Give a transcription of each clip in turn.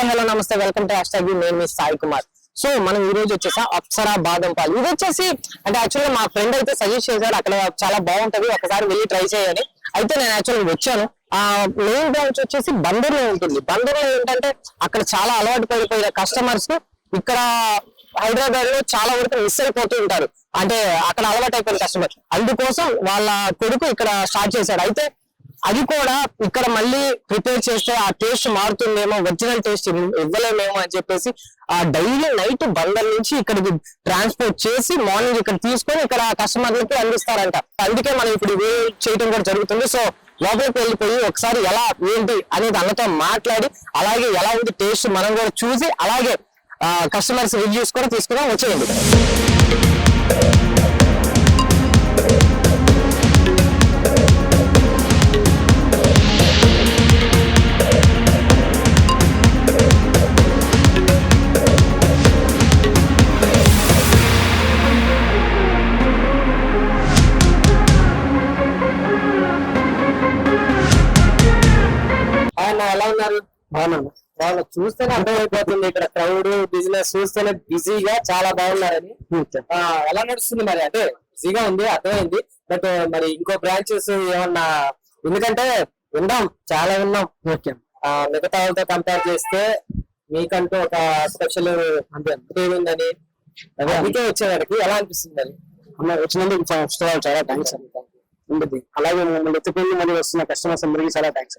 Hi hello నమస్తే. Welcome to hashtag నేను మీ సాయి కుమార్. సో మనం ఈ రోజు వచ్చేసా అప్సరా బాదం పాలు. ఇది వచ్చేసి అంటే యాక్చువల్గా మా ఫ్రెండ్ అయితే సజెస్ట్ చేశాడు. అక్కడ చాలా బాగుంటది. ఒకసారి వెళ్ళి ట్రై చేయాలి అయితే నేను యాక్చువల్గా వచ్చాను. ఆ మెయిన్ బ్రాంచ్ వచ్చేసి బందర్లో ఉంటుంది. బందర్లో ఏంటంటే అక్కడ చాలా అలవాటు పడిపోయిన కస్టమర్స్ ఇక్కడ హైదరాబాద్లో చాలా వరకు మిస్ అయిపోతూ ఉంటారు. అంటే అక్కడ అలవాటు అయిపోయిన కస్టమర్ అందుకోసం వాళ్ళ కొడుకు ఇక్కడ స్టార్ట్ చేశాడు. అయితే అది కూడా ఇక్కడ మళ్ళీ ప్రిపేర్ చేస్తే ఆ టేస్ట్ మారుతుందేమో ఒరిజినల్ టేస్ట్ ఇవ్వలేమేమో అని చెప్పేసి ఆ డైలీ నైట్ బందర్ నుంచి ఇక్కడికి ట్రాన్స్పోర్ట్ చేసి మార్నింగ్ ఇక్కడ తీసుకొని ఇక్కడ కస్టమర్లకి అందిస్తారంట. అందుకే మనం ఇప్పుడు ఇవే చేయడం కూడా జరుగుతుంది. సో లోపలికి వెళ్ళిపోయి ఒకసారి ఎలా ఏంటి అనేది అన్నతో మాట్లాడి అలాగే ఎలా ఉంది టేస్ట్ మనం కూడా చూసి అలాగే కస్టమర్స్ రివ్యూస్ కూడా తీసుకుని వచ్చేయండి. వాళ్ళు చూస్తేనే అర్థమైపోతుంది ఇక్కడ క్రౌడ్ బిజినెస్ చూస్తేనే బిజీగా చాలా బాగున్నారని. ఎలా నడుస్తుంది మరి? అంటే బిజీగా ఉంది అర్థమైంది. బట్ మరి ఇంకో బ్రాంచెస్ ఏమన్నా ఎందుకంటే విన్నాం చాలా ఓకే. మిగతా వాళ్ళతో కంపేర్ చేస్తే మీకంటూ ఒక స్పెషల్ అంటే ఉందని. అదే. అందుకే వచ్చేవాడికి. ఎలా అనిపిస్తుంది మరి? అన్న వచ్చినందుకు చాలా థ్యాంక్స్ అండి ఉంటుంది. అలాగే మమ్మల్ని ఎత్తుకుని మళ్ళీ వస్తున్న కస్టమర్స్ అందరికీ చాలా థ్యాంక్స్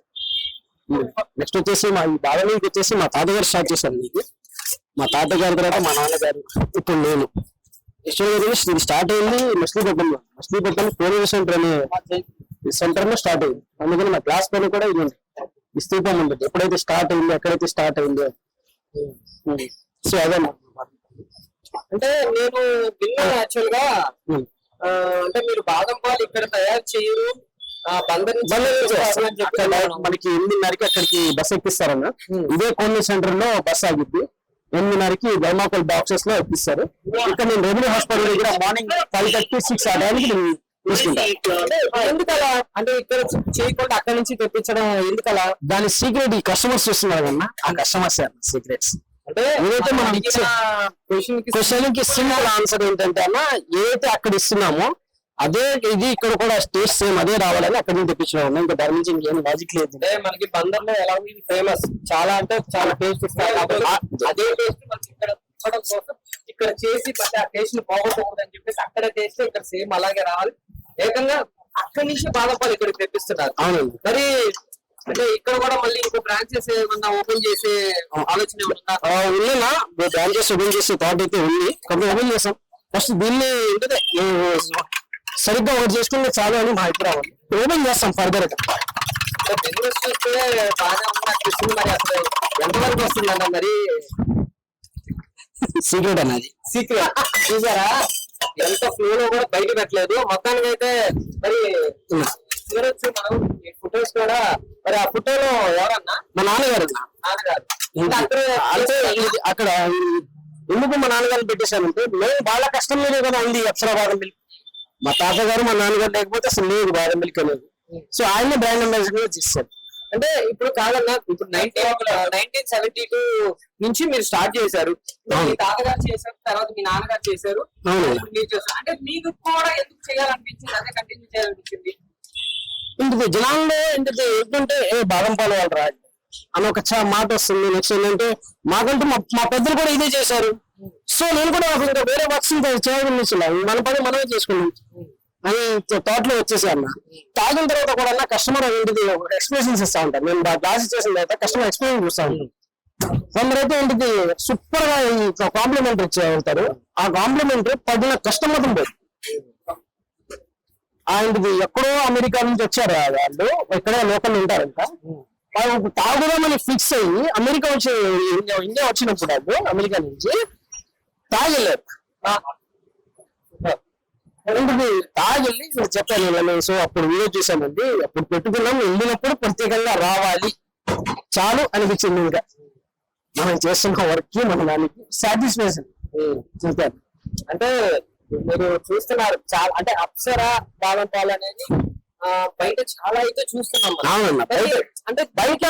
నెక్స్ట్ వచ్చేసి మా ఈ బాలనీకి వచ్చేసి మా తాతగారు స్టార్ట్ చేశారు ఇది మా తాతగారి తర్వాత మా నాన్నగారు. ఇప్పుడు నేను. యాక్చువల్గా స్టార్ట్ అయింది మచిలీపట్నంలో మచిలీపట్నం పోలీస్ సెంటర్ అనే సెంటర్లో స్టార్ట్ అయింది. అందుకని మా క్లాస్ పైన కూడా ఇది ఈ ఉంటుంది ఎప్పుడైతే స్టార్ట్ అయింది ఎక్కడైతే స్టార్ట్ అయిందో. సో అదే అంటే నేను విన్నాను యాక్చువల్గా అంటే మీరు బాదం పాలు ఇక్కడ తయారు చేయరు. మనకి ఎనిమిదిన్నరకి అక్కడికి బస్ ఎక్కిస్తారన్న. ఇదే కోన్ని సెంటర్లో బస్ ఆగిద్ది. ఎనిమిదిన్నరకి థర్మాకోల్ బాక్సెస్లో ఎక్కిస్తారు. ఇక్కడ నేను రెవెన్యూ హాస్పిటల్ దగ్గర మార్నింగ్ ఫైవ్ థర్టీ సిక్స్ ఆ టైంకి నేను ఎందుకలా? అంటే ఇక్కడ చేయకుండా అక్కడ నుంచి తెప్పించడం ఎందుకలా? దాని సీక్రెట్ ఈ కస్టమర్స్ చూస్తున్నారు కన్నా ఆ కస్టమర్స్ సీక్రెట్స్ అంటే ఏదైతే మనం క్వశ్చన్కి క్వశ్చన్కి సింపుల్ ఆన్సర్ ఏంటంటే అన్న ఏదైతే అక్కడ ఇస్తున్నామో అదే ఇది ఇక్కడ కూడా టేస్ట్ సేమ్ అదే రావాలని అక్కడి నుంచి తెప్పించడం ఇంకా దాని నుంచి ఇంకేం లాజిక్ లేదు. అంటే మనకి బందర్లో ఎలా ఉంది? ఫేమస్ చాలా అంటే చాలా టేస్ట్ అదే టేస్ట్ మనకి ఇక్కడ ఇవ్వడం కోసం ఇక్కడ చేసి మళ్ళీ ఆ టేస్ట్ పోగొట్టకూడదు అని చెప్పేసి అక్కడ టేస్ట్ ఇక్కడ సేమ్ అలాగే రావాలి. ఏకంగా అక్కడి నుంచి బాదం పాలు ఇక్కడికి తెప్పిస్తున్నారు మరి అంటే ఇక్కడ కూడా మళ్ళీ ఇంకో బ్రాంచెస్ ఏమన్నా ఓపెన్ చేసే ఆలోచన ఉందా బ్రాంచెస్ ఓపెన్ చేసే థాట్ అయితే ఉంది. కాబట్టి ఓపెన్ చేసాం ఫస్ట్ దీన్ని ఏంటంటే సరిగ్గా ఒకటి చేసుకుంటే చాలు అని మా అభిప్రాయం. ఓపెన్ చేస్తాం ఫర్దర్గా? బిజినెస్ చూస్తే బాగా మరి అసలు ఎంతవరకు వస్తుందన్న మరి? సీక్రెట్ అన్నది. సీక్రెట్ చూసారా? ఎంత ఫ్లో లో కూడా బయట పెట్టలేదు. మొత్తానికి అయితే మరి చూడొచ్చు మనం ఈ ఫొటోస్ కూడా మరి ఆ ఫోటోలో ఎవరన్నా? మా నాన్నగారు. నాన్నగారు. అంటే అక్కడ ఎందుకు మా నాన్నగారిని పెట్టేశానంటే మేము బాగా కష్టం మీద కదా ఉంది అప్సరా బాదం మిల్క్ మా తాతగారు మా నాన్నగారు లేకపోతే అసలు లేదు బాదం మిల్క్ అనేది సో ఆయన బ్రాండ్ అంబాసిడర్ చేశారు. అంటే ఇప్పుడు కాదన్నా ఇప్పుడు నైన్టీన్ నైన్టీన్ సెవెంటీ టూ నుంచి మీరు స్టార్ట్ చేశారు. మీ. తాతగారు చేశారు తర్వాత మీ నాన్నగారు చేశారు. మీరు అంటే మీకు కూడా ఎందుకు చేయాలనిపించింది? అదే కంటిన్యూ చేయాలనిపించింది? ఇంటిది జనాల్లో ఇంటిది ఏంటంటే ఏ బాదం పాలు వాళ్ళు రా అని ఒక చ- మాట వస్తుంది. నెక్స్ట్ ఏంటంటే మాకంటూ మా మా పెద్దలు కూడా ఇదే చేశారు. సో నేను కూడా ఇంకా వేరే వర్క్స్ చేయాలనిపించలేదు మన పని మనమే చేసుకున్నాం. అని థాట్లో వచ్చేసి అన్న. తాగిన తర్వాత కూడా అన్న కస్టమర్ ఏంటిది? ఎక్స్ప్రెషన్స్ ఇస్తా ఉంటారు నేను క్లాస్ చేసిన తర్వాత కస్టమర్ ఎక్స్ప్రెషన్ చూస్తా ఉంటాను కొందరైతే ఏంటిది? సూపర్గా కాంప్లిమెంట్ ఇచ్చే ఉంటారు. ఆ కాంప్లిమెంట్ తగిన కస్టమర్ ఉంటుంది ఆయనది ఎక్కడో అమెరికా నుంచి వచ్చారు ఆ వాళ్ళు. ఎక్కడో లోకల్ ఉంటారంట వాళ్ళు తాగుదామని ఫిక్స్ అయ్యి అమెరికా వచ్చి ఇండియా ఇండియా వచ్చినప్పుడు అమెరికా నుంచి తాగలేరు ఏంటిది తాగెళ్ళి నేను చెప్పాను ఇలా సో అప్పుడు వీడియో చూసామండి అప్పుడు పెట్టుకున్నాం వెళ్ళినప్పుడు ప్రత్యేకంగా రావాలి. చాలు అనిపించింది ఇంకా. మనం చేస్తున్న వర్క్ మన దానికి సాటిస్ఫాక్షన్ చూపాను అంటే మీరు చూస్తున్నారు చాలా అంటే అప్సరా బాదం పాలు అనేది ఆ, బయట చాలా అయితే చూస్తున్నాం అంటే- బయట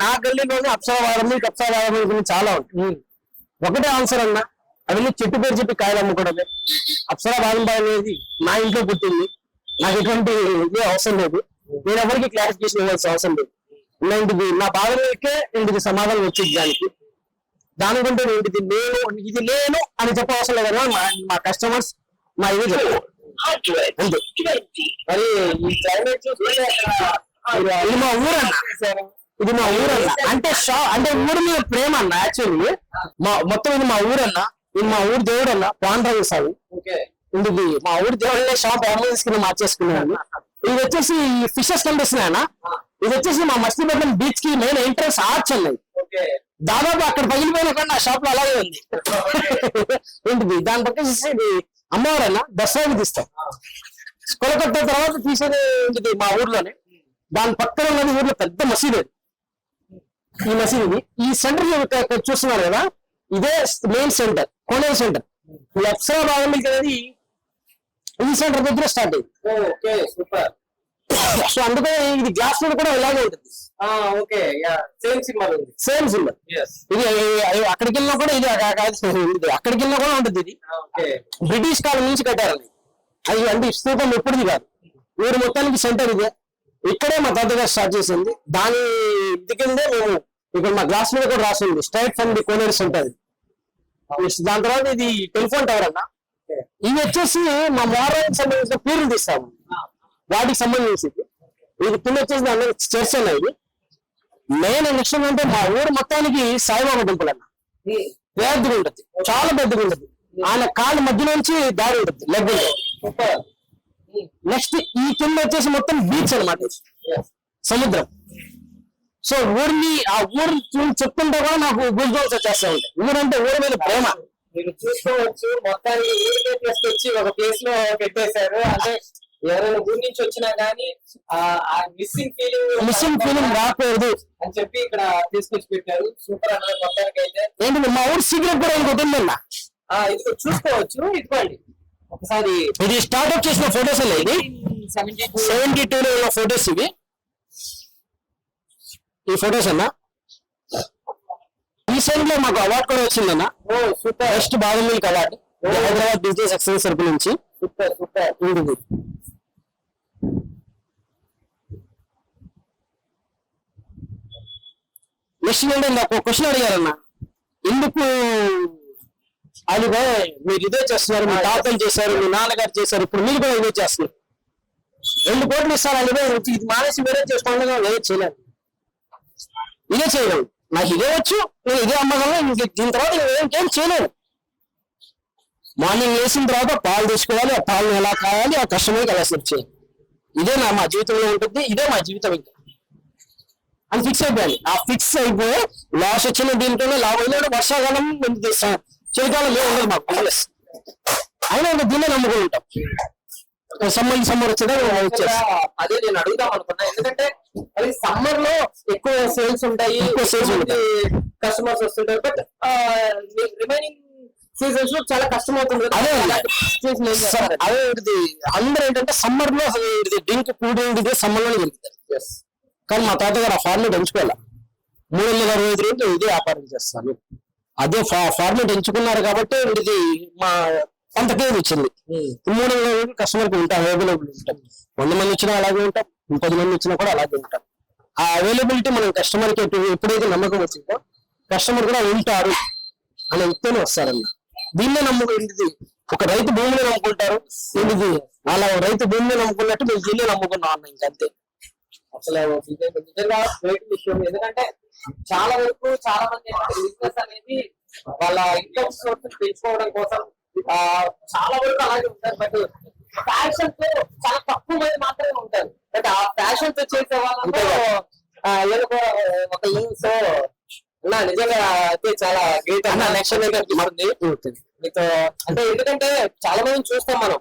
నా గల్లీలోనే అప్సరవాదం అప్సరవాదం గురించి చాలా ఉంటుంది ఒకటే ఆన్సర్ అన్న. అవన్నీ చెట్టు పేరు చెప్పి కాయలు అమ్ముకోవడమే. అప్సర బాదం అనేది నా ఇంట్లో పుట్టింది. నాకు ఎటువంటి ఇది అవసరం లేదు. నేను ఎవరికి క్లారిఫికేషన్ ఇవ్వాల్సిన అవసరం లేదు. ఇలాంటిది నా బాధలకే ఇంటికి సమాధానం వచ్చింది దానికి. దాని గుంటే ఇంటిది నేను ఇది లేను అని చెప్పవసరం లేదు కదా మా మా కస్టమర్స్ మా ఇది అంతే. మరి ఈ క్లైమేట్ ఇది మా ఊరన్న. ఇది మా ఊరన్న. అంటే షా అంటే ఊరు మీద ప్రేమ అన్న యాక్చువల్లీ మా మొత్తం ఇది మా ఊరన్న. ఇది మా ఊరు దేవుడు అన్న పాండ్రంగ స్వామి ఓకే. ఇది మా ఊరి దేవుళ్ళే షాప్ అంబులెన్స్ కింద మార్చేసుకున్నాను ఇది వచ్చేసి ఫిషెస్ కనిపిస్తున్నాయి అన్న. ఇది వచ్చేసి మా మచిలీపట్నం బీచ్కి మెయిన్ ఎంట్రన్స్ ఆర్చ్ అన్నది ఓకే. దాదాపు అక్కడ పగిలిపోయిన కానీ నా షాప్లో అలాగే ఉంది. ఏంటిది? దాని పక్క ఇది అమ్మవారన్న దసరాకి తీస్తాం. కొలకట్ట తర్వాత తీసేది ఏంటిది మా ఊర్లోనే? దాని పక్కన ఉన్నది ఊర్లో పెద్ద మసీదు. ఈ మసీదు. ఈ సెంటర్ చూస్తున్నారు కదా? ఇదే మెయిన్ సెంటర్ కోనేరు సెంటర్ ఈ అప్సరా భాగం అనేది ఈ సెంటర్ దగ్గర స్టార్ట్ అయింది. ఓకే సూపర్ సో అందుకని ఇది గ్లాస్ మీద కూడా ఇలాగే ఉంటుంది. ఓకే యా సేమ్ సింబల్ ఉంది. సేమ్ సింబల్ ఇది ఇది అక్కడికి వెళ్ళినా కూడా ఇది అక్కడ- అక్కడ- ఇది అక్కడికి వెళ్ళినా కూడా ఉంటుంది ఇది. ఓకే. బ్రిటిష్ కాలం నుంచి కట్టారు. అది. అంటే ఈ స్తూపం ఎప్పుడుది కాదు. ఊరు మొత్తానికి సెంటర్ ఇదే. ఇక్కడే మా తాతగారు స్టార్ట్ చేసింది. దాని ఇది కిందే మేము ఇక్కడ మా గ్లాస్ మీద కూడా రాసింది. Straight from the Koneru centre దాని తర్వాత ఇది టెలిఫోన్ టవర్ అన్న. ఇవి వచ్చేసి మా మోరానికి సంబంధించిన పీర్లు తీస్తాము. వాటికి సంబంధించింది ఇది. కింద వచ్చేసి దాని చర్చ్ అన్న ఇది. మెయిన్ నెక్స్ట్ అంటే మా ఊరు మొత్తానికి సాయిబాబా టెంపుల్ అన్న. పెద్దగా ఉంటుంది. చాలా పెద్దగా ఉంటుంది. ఆయన కాళ్ళ మధ్య నుంచి దారి ఉంటుంది. లెగ్ నెక్స్ట్ ఈ కింద వచ్చేసి మొత్తం బీచ్ అన్నమాట. సముద్రం. సో ఊరిని ఆ ఊరు చెప్తుంటే కూడా నాకు గుడ్ జోన్స్ వచ్చేస్తా ఉంటాయి ఊరంటే ఊరి మీద ప్రేమ. మీరు చూసుకోవచ్చు మొత్తానికి ఊరికే తీసుకొచ్చి ఒక ప్లేస్లో పెట్టేశారు. అంటే ఎవరైనా ఊరి నుంచి వచ్చినా గానీ ఆ మిస్సింగ్ ఫీలింగ్ మిస్సింగ్ ఫీలింగ్ రాకూడదు. అని చెప్పి ఇక్కడ తీసుకొచ్చి పెట్టారు. సూపర్ అన్నారు మొత్తానికి అయితే. ఏంటి మా ఊరు సీక్రెట్ కూడా ఉందన్న. ఆ ఇది చూసుకోవచ్చు. ఇదిగోండి. ఒకసారి ఇది స్టార్ట్అప్ చేసిన ఫొటోస్ ఇది. సెవెంటీ సెవెంటీ టూ లో ఉన్న ఫొటోస్ ఇవి. ఈ ఫొటోస్ అన్న? రీసెంట్లో మాకు అవార్డు కూడా వచ్చిందన్న. సూపర్ బెస్ట్ బాదం milk award Hyderabad business excellence circle నుంచి. సూపర్ సూపర్ నెక్స్ట్ ఏంటంటే నాకు ఒక క్వశ్చన్ అడిగారన్న. ఎందుకు అదిగో మీరు ఇదే చేస్తున్నారు మీ తాతలు చేశారు మీ నాన్నగారు చేశారు ఇప్పుడు మీరు కూడా ఇదే చేస్తున్నారు. రెండు కోట్లు ఇస్తారు అదిగో ఇది మానేసి వేరే చేసుకోండి లేదు చేయలేదు ఇదే చేయగలను నాకు ఇదే వచ్చు నేను ఇదే అమ్మగలను ఇంక దీని తర్వాత నేను ఇంకేం చేయలేను మార్నింగ్ వేసిన తర్వాత పాలు తీసుకోవాలి ఆ పాలను ఎలా కావాలి ఆ కస్టమర్కి ఎలా సెర్చ్ చేయాలి. ఇదే నా మా జీవితంలో ఉంటుంది ఇదే మా జీవితం ఇంకా. అని ఫిక్స్ అయిపోయాను ఆ ఫిక్స్ అయిపోయి లాస్ వచ్చిన దీంట్లోనే లాభం అయినా వర్షాకాలం చలికాలం ఏమి ఉండదు మాకు బిజినెస్ అయినా ఇంకా దీన్నే నమ్ముకుని ఉంటాం సమ్మర్ వచ్చేస్తాం. అదే నేను అడుగుదాం అనుకున్నా. ఎందుకంటే అది సమ్మర్లో ఎక్కువ సేల్స్ ఉంటాయి. కస్టమర్స్ వస్తుంటారు. బట్ రిమైనింగ్ సీజన్స్లో చాలా కష్టం అవుతుంది. అదే ఇది అందరూ ఏంటంటే సమ్మర్లో ఇది డ్రింక్ కూడి ఇది సమ్మర్లోనే దొరుకుతాయి Yes. కానీ మా తాతగారు ఆ ఫార్మేట్ ఎంచుకోవాలి? మూడు వందల అరవై ఐదు రోజులు ఇదే వ్యాపారం చేస్తాను అదే ఫార్మేట్ ఎంచుకున్నారు కాబట్టి ఇది మా అంత పేరు వచ్చింది మూడు వందల రోజులు కస్టమర్కి ఉంటాం అవైలబుల్ ఉంటాం. వంద మంది వచ్చినా అలాగే ఉంటాం. పది మంది వచ్చినా కూడా అలాగే ఉంటారు. ఆ అవైలబిలిటీ మనం కస్టమర్కి ఎప్పుడైతే నమ్మకం వచ్చిందో కస్టమర్ కూడా ఉంటారు అనే వ్యక్తినే వస్తారన్న దీన్నే నమ్ముకుంటుంది ఒక రైతు భూమిని నమ్ముకుంటారు. ఇది అలా రైతు భూమిని నమ్ముకున్నట్టు మేము దీన్నే నమ్ముకున్నాం అన్న ఇంకంతే అసలు నిజంగా నిజంగా గ్రేట్ విషయం. ఎందుకంటే చాలా వరకు చాలా మంది బిజినెస్ అనేది వాళ్ళ ఇన్కమ్ సోర్స్ పెంచుకోవడం కోసం ఆ చాలా వరకు అలాగే ఉంటారు. బట్ ఫ్యాషన్తో చాలా తక్కువ మంది మాత్రమే ఉంటారు. బట్ ఆ ఫ్యాషన్తో చేసే వాళ్ళతో ఏదో ఒక- ఒక సో నా నిజంగా అయితే చాలా గ్రేట్ అన్న. నెక్స్ట్ మారుంది మీతో అంటే ఎందుకంటే చాలా మంది చూస్తాం మనం.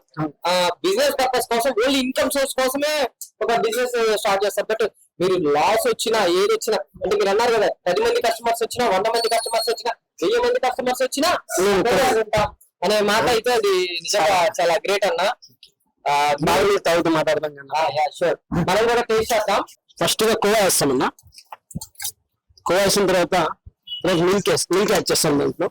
బిజినెస్ పర్పస్ కోసం ఓన్లీ ఇన్కమ్ సోర్స్ కోసమే ఒక బిజినెస్ స్టార్ట్ చేస్తారు బట్ మీరు లాస్ వచ్చినా ఏది వచ్చినా అంటే మీరు అన్నారు కదా పది మంది కస్టమర్స్ వచ్చినా వంద మంది కస్టమర్స్ వచ్చినా వెయ్యి మంది కస్టమర్స్ వచ్చినా అనే మాట అయితే అది నిజంగా చాలా. గ్రేట్ అన్న. మీరు తాగుతూ మాట్లాడదాం షూర్ మనం కూడా టేస్ట్ చేద్దాం. ఫస్ట్గా కోవా వేస్తామన్నా కోవా వేసిన తర్వాత మిల్క్ వేసి మిల్క్ యాడ్ చేస్తాం దాంట్లో.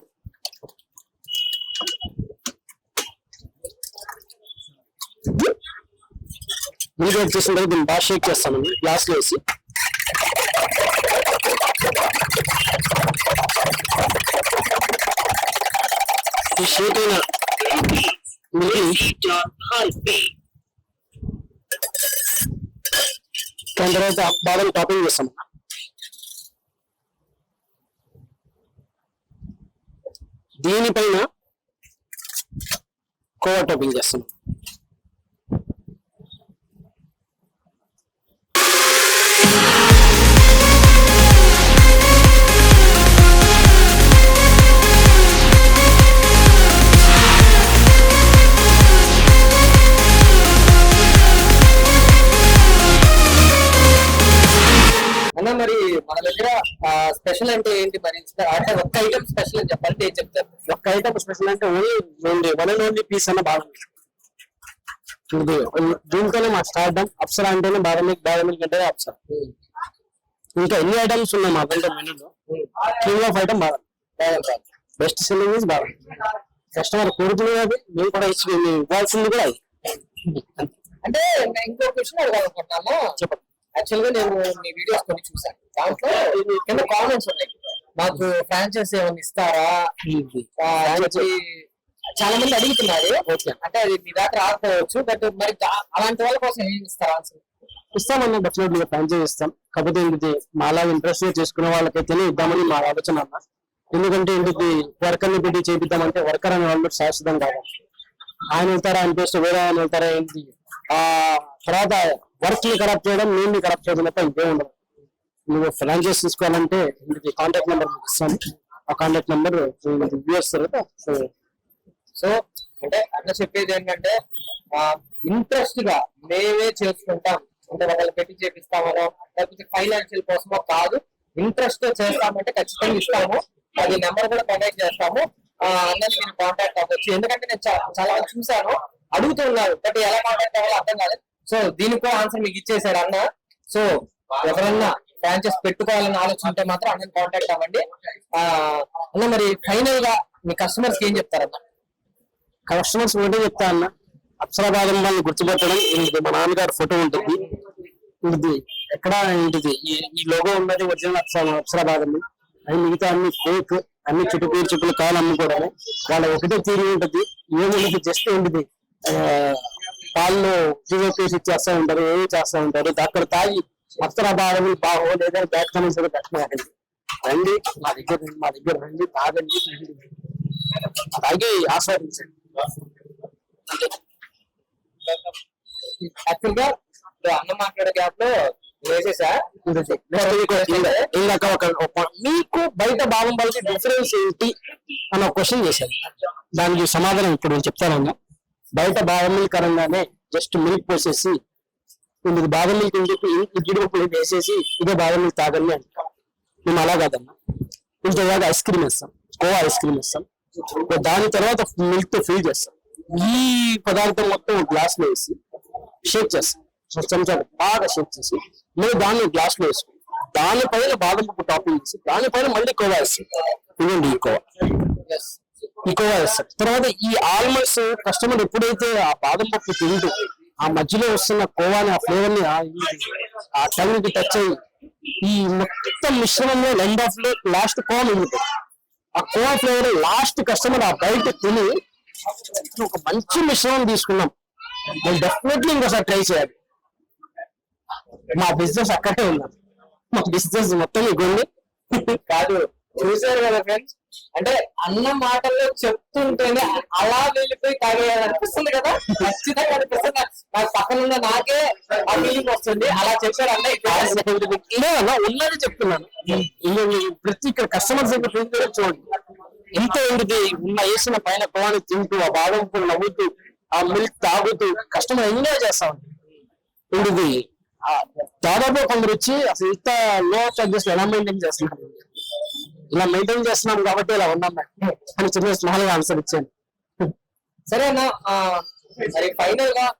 మిల్క్ యాడ్ చేసిన తర్వాత దీన్ని బాగా షేక్ చేస్తామండి గ్లాస్లో వేసి. ఈ షేక్ అయిన మిల్క్ దాని తర్వాత బాదం టాపింగ్ చేస్తాం. దీనిపైన కోవా టాపింగ్ చేస్తాం. స్పెషల్ అంటే ఏంటి మరి? అంటే ఒక్క ఐటమ్ స్పెషల్ అని చెప్పాలంటే ఏం చెప్తారు? ఒక్క ఐటమ్ స్పెషల్ అంటే only only one and only piece అన్న బాదం ఇది దీంతోనే మా స్టార్టమ్ అప్సరా అంటేనే బాదం మిల్క్ బాదం మిల్క్ అంటే అప్సరా. ఇంకా ఎన్ని ఐటమ్స్ ఉన్నాయి మా దగ్గర మెనూలో కింగ్ ఆఫ్ ఐటమ్ బాదం. బెస్ట్ సెల్లింగ్ ఇస్ బాదం. కస్టమర్ కోరుతున్నది అది మేము కూడా ఇచ్చి ఇవ్వాల్సింది కూడా అది. అంటే ఇంకో క్వశ్చన్ అడగాలనుకుంటున్నాము. చెప్పండి. యాక్చువల్గా నేను మీ వీడియోస్ కొన్ని చూసాను దాంట్లో కింద కామెంట్స్ ఉన్నాయి. మాకు ఫ్రాంచైజ్ ఏమైనా ఇస్తారా? చాలా మంది అడుగుతున్నారు. అంటే అది మీ దాకా రాకపోవచ్చు బట్ మరి అలాంటి వాళ్ళ కోసం ఏం ఇస్తారా ఇస్తామన్నా డెఫినెట్లీ ఫ్రాంచైజ్ ఇస్తాం. కాకపోతే ఏంటిది మాలా ఇంట్రెస్ట్గా చేసుకునే వాళ్ళకైతేనే ఇద్దామని మా ఆలోచన అన్న. ఎందుకంటే ఏంటిది వర్కర్ని పెట్టి చేపిద్దామంటే వర్కర్ అనే వాళ్ళు శాశ్వతం కాదు ఆయన వెళ్తారా ఆయన పేస్ట్ వేరే ఆయన వెళ్తారా ఏంటి? ఆ తర్వాత వర్క్ని కరప్ట్ చేయడం నేను కరప్ట్ చేయడం తప్ప ఇంకే ఉండదు. నువ్వు ఫ్రాంచైజ్ తీసుకోవాలంటే మీకు కాంటాక్ట్ నెంబర్ ఇస్తాను. ఆ కాంటాక్ట్ నెంబర్ యూఎస్ తర్వాత సో సో అంటే అన్న చెప్పేది ఏంటంటే ఇంట్రెస్ట్గా మేమే చేసుకుంటాం. అంటే ఒకళ్ళు పెట్టి చేపిస్తామనో లేకపోతే ఫైనాన్షియల్ కోసమో కాదు ఇంట్రెస్ట్తో చేస్తామంటే ఖచ్చితంగా ఇస్తాము. అది నెంబర్ కూడా కాంటాక్ట్ చేస్తాము. ఆ, మీరు కాంటాక్ట్ అవ్వచ్చు. ఎందుకంటే నేను చాలా చూశాను. అడుగుతున్నారు. బట్ ఎలా కాంటాక్ట్ అవ్వాలో అర్థం కాలేదు. సో దీనికో ఆన్సర్ మీకు ఇచ్చేసారు అన్న. సో ఎవరన్నా బ్రాంచెస్ పెట్టుకోవాలని ఆలోచన ఉంటే మాత్రం అన్న కాంటాక్ట్ అవ్వండి. ఆ, అన్న మరి ఫైనల్గా మీ కస్టమర్స్కి ఏం చెప్తారన్న? కస్టమర్స్ ఒకటే చెప్తా అన్న. అప్సరాబాదం వాళ్ళని గుర్తుపెట్టడం ఇది మా నాన్నగారి ఫోటో ఉంటుంది. ఇది ఎక్కడ ఏంటిది ఈ- లోగో ఉన్నది ఒరిజినల్ అప్సరా అప్సరా అది మిగతా అన్ని ఫేక్ అన్ని చుట్టూ పేరు చుట్టూ కాలు అమ్ముకోవడమే వాళ్ళ ఒకటే తీరు ఉంటుంది. ఏమి జస్ట్ ఏంటిది ఆ, పాల్లో ఫ్రీగా పేసి చేస్తూ ఉంటారు ఏమి చేస్తూ ఉంటారు అక్కడ తాగి అప్సరా బాదం బాగో లేదా కమెంట్స్ కూడా పెట్టలేదు. రండి మా దగ్గర మా దగ్గర రండి తాగండి. తాగి ఆస్వాదించండి. యాక్చువల్గా ఇప్పుడు అన్న మాట్లాడే గ్యాప్లో వేసేసా? మీకు బయట భాగం వాళ్ళకి డిఫరెన్స్ ఏంటి అని ఒక క్వశ్చన్ చేశాను. దానికి సమాధానం ఇప్పుడు నేను చెప్తానన్నా బయట బాదం మిల్క్ అనగానే జస్ట్ మిల్క్ పోసేసి ఇందుకు బాదం మిల్క్ అని చెప్పి ఇడ్లీ వేసేసి ఇదే బాదం మిల్క్ తాగండి అంటాం మేము అలా కాదన్నా ఇంతలాగా ఐస్ క్రీమ్ ఇస్తాం కోవా ఐస్ క్రీమ్ ఇస్తాం దాని తర్వాత మిల్క్తో ఫిల్ చేస్తాం. ఈ పదార్థం మొత్తం గ్లాస్లో వేసి షేక్ చేస్తాం. సో బాగా షేక్ చేసి మేము దాన్ని గ్లాస్లో వేసుకుంటాం. దానిపైన బాదం పప్పు టాపింగ్ చేసి దానిపైన మళ్ళీ కోవా వేస్తాం. ఇదండి ఈ కోవా ఈ సార్ తర్వాత ఈ ఆల్మండ్స్ కస్టమర్ ఎప్పుడైతే ఆ బాదం పప్పు తింటూ ఆ మధ్యలో వస్తున్న కోవాని ఆ ఫ్లేవర్ని ఆ ఈ- ఆ టంగ్కి టచ్ అయ్యి ఈ మొత్తం మిశ్రమంలో ఎండ్ ఆఫ్లో లాస్ట్ కోవా మిగులుతుంది ఆ కోవా ఫ్లేవర్ లాస్ట్ కస్టమర్ ఆ బయట తిని ఒక మంచి మిశ్రమం తీసుకున్నాం. నేను డెఫినెట్లీ ఇంకోసారి ట్రై చేయాలి. మా బిజినెస్ అక్కడే ఉన్నాం మా బిజినెస్ మొత్తం ఇగోండి. కాదు. చూసారు కదా ఫ్రెండ్స్ అంటే అన్న మాటల్లో చెప్తుంటేనే అలా వెళ్ళిపోయి తాగేయాలనిపిస్తుంది కదా? ఖచ్చితంగా అనిపిస్తుంది. నాకు పక్కన ఉన్న నాకే ఆ ఫీలింగ్ వస్తుంది. అలా చెప్పారు అన్న ఉన్నది చెప్తున్నాను. ప్రతి ఇక్కడ కస్టమర్స్ చూడండి. ఎంత ఏంటిది ఉన్న వేసిన పైన కోవాని తింటూ ఆ బాదం పూలు నవ్వుతూ ఆ మిల్క్ తాగుతూ కస్టమర్ ఎంజాయ్ చేస్తా ఆ దాదాపు కొందరు వచ్చి అసలు ఇంత లో చార్జెస్ ఎలా మెయింటైన్ చేస్తున్నారు? ఇలా మెయింటైన్ చేస్తున్నాం కాబట్టి ఇలా ఉన్నాం అని చిన్న స్మాల్గా ఆన్సర్ ఇచ్చాను. సరే అన్న మరి ఫైనల్గా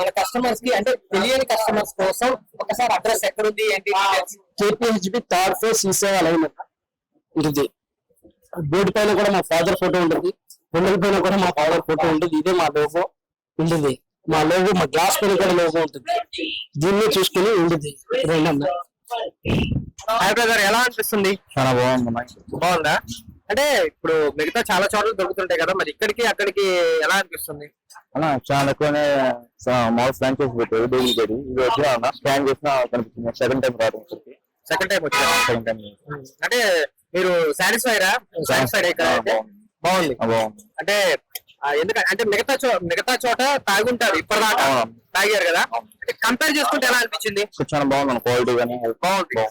మన- కస్టమర్స్కి అంటే తెలియని కస్టమర్స్ కోసం ఒకసారి అడ్రస్ ఎక్కడ ఉంది. KPHB third phase Sriseva line ఉంటుంది బోర్డు పైన కూడా మా ఫాదర్ ఫోటో ఉంటుంది. బొమ్మల పైన కూడా మా ఫాదర్ ఫోటో ఉంటుంది. ఇదే మా లోగో ఉంటుంది. మా లోగో మా గ్లాస్ పైన కూడా లోగో ఉంటుంది. దీన్ని చూసుకుని ఉంటుంది. రెండన్న హాయ్ బ్రదర్ ఎలా అనిపిస్తుంది? చాలా బాగుంది బాగుందా? అంటే ఇప్పుడు మిగతా చాలా చోట్ల దొరుకుతుంటాయి కదా మరి ఇక్కడికి అక్కడికి ఎలా అనిపిస్తుంది? అన్న చాలా ఎక్కువనే పెట్టారు డైలీ గడి ఇది వచ్చి స్కాన్ చేసిన కనిపిస్తుంది second time second time second time అంటే మీరు సాటిస్ఫైడా సాటిస్ఫైడ్? బాగుంది. బాగుంది. అంటే ఎందుకంటే అంటే మిగతా చో మిగతా చోట తాగుంటారు. ఇప్పటిదాకా. తాగారు కదా. అంటే కంపేర్ చేసుకుంటే ఎలా అనిపించింది? ఇక్కడ చాలా బాగుంది. క్వాలిటీ కానీ బాగుంది.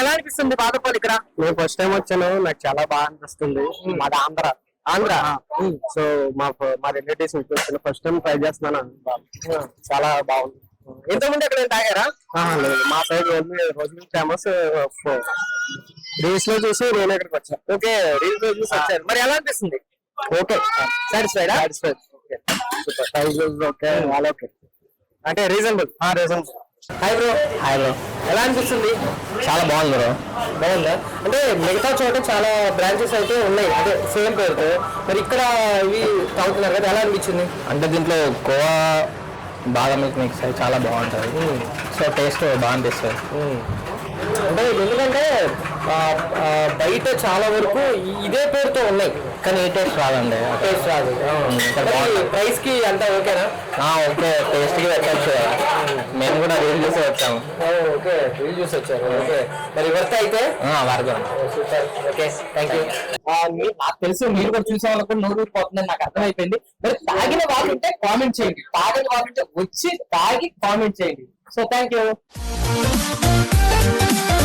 ఎలా అనిపిస్తుంది బాధపడి ఇక్కడ? నేను ఫస్ట్ టైం వచ్చాను. నాకు చాలా బాగా అనిపిస్తుంది. మాది ఆంధ్ర. ఆంధ్ర. సో మా మా రిలేటివ్స్ వచ్చాను. ఫస్ట్ టైం ట్రై చేస్తున్నాను. చాలా బాగుంది. ఇంతకుముందు ఎక్కడ తాగారా? లేదు. మా సైడ్ రోజు ఫేమస్ రీల్స్లో చూసి నేను ఇక్కడికి వచ్చాను ఓకే. రీల్ చూసి వచ్చారు. మరి ఎలా అనిపిస్తుంది? Okay సాటిస్ఫైడా satisfied super prices okay all okay అంటే reasonable reason hi bro hi bro ఎలా అనిపిస్తుంది? చాలా బాగుంది బ్రో బాగుందా? అంటే మిగతా చోట చాలా బ్రాంచెస్ అయితే ఉన్నాయి. అదే సేమ్ పేరుతో. మరి ఇక్కడ ఇవి తాగుతున్నారు కదా ఎలా అనిపించింది? అంటే దీంట్లో కోవా బాగా మిల్క్ మిక్స్ అయ్యి చాలా బాగుంటుంది సో టేస్ట్ బాగా అనిపిస్తుంది అంటే ఎందుకంటే బయట చాలా వరకు ఇదే పేరుతో ఉన్నాయి. కానీ ఏ టేస్ట్ రాదండి. టేస్ట్ రాదు. ప్రైస్కి అంత ఓకేనా? ఓకే. టేస్ట్కి పెట్టచ్చు మేము కూడా రీల్ చూసి వచ్చాము. ఓకే. వీళ్ళు చూసి వచ్చారు. ఓకే. మరి వర్త్ అయితే? వర్గం సూపర్. ఓకే. థ్యాంక్ యూ నాకు తెలుసు మీరు కూడా చూసే వాళ్ళకు కూడా నోరు పోతుందని నాకు అర్థమైపోయింది. మరి తాగిన వాళ్ళు ఉంటే కామెంట్ చేయండి. తాగని వాళ్ళు ఉంటే వచ్చి తాగి కామెంట్ చేయండి. So thank you